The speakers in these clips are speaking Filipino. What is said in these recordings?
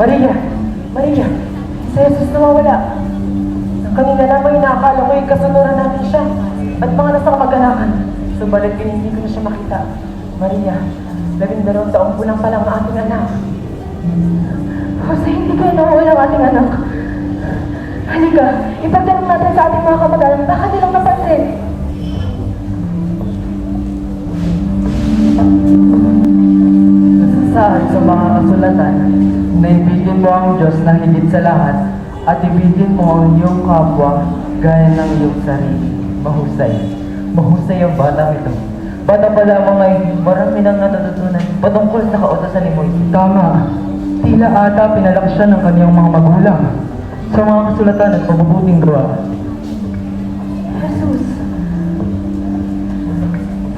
Maria! Maria! Si Jesus nawawala. Kanina lamang inaakala ko yung kasunuran natin siya at mga nasa kamag-anakan. Subalit yun, hindi ko na siya makita. Maria, labing dalawang taong po lang pala ang ating anak. Jose, hindi kayo nawawala ang ating anak. Halika, ipagtanong natin sa ating mga kamag-anak, baka nilang Saan sa mga kasulatan na ibigin mo ang Diyos na higit sa lahat at ibigin mo ang iyong kapwa gaya ng iyong sarili. Mahusay. Mahusay ang batang ito. Bata pa lamang ay marami nang natututunan patungkol sa kautosan ni Moises. Tama. Tila ata pinalaki siya ng kanyang mga magulang sa mga kasulatan at mabubuting gawa. Jesus.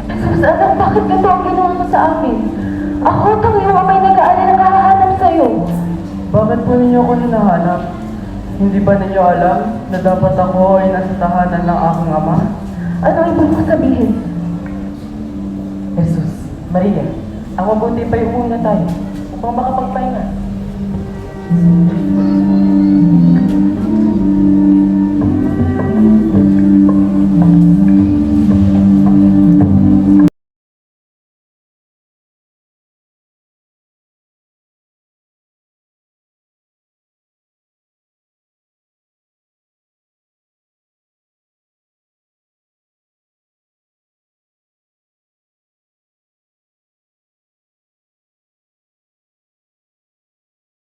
Jesus, anak, bakit ganito ang ginawa mo sa amin? Ako at ang iyong amay nag-aalala nakahanap sa'yo. Bakit po ninyo ako hinahanap? Hindi ba ninyo alam na dapat ako ay nasa tahanan ng aking ama? Ano ibig mo sabihin? Jesus, Maria, ang mabuti pa yung muna tayo upang makapagpahinga.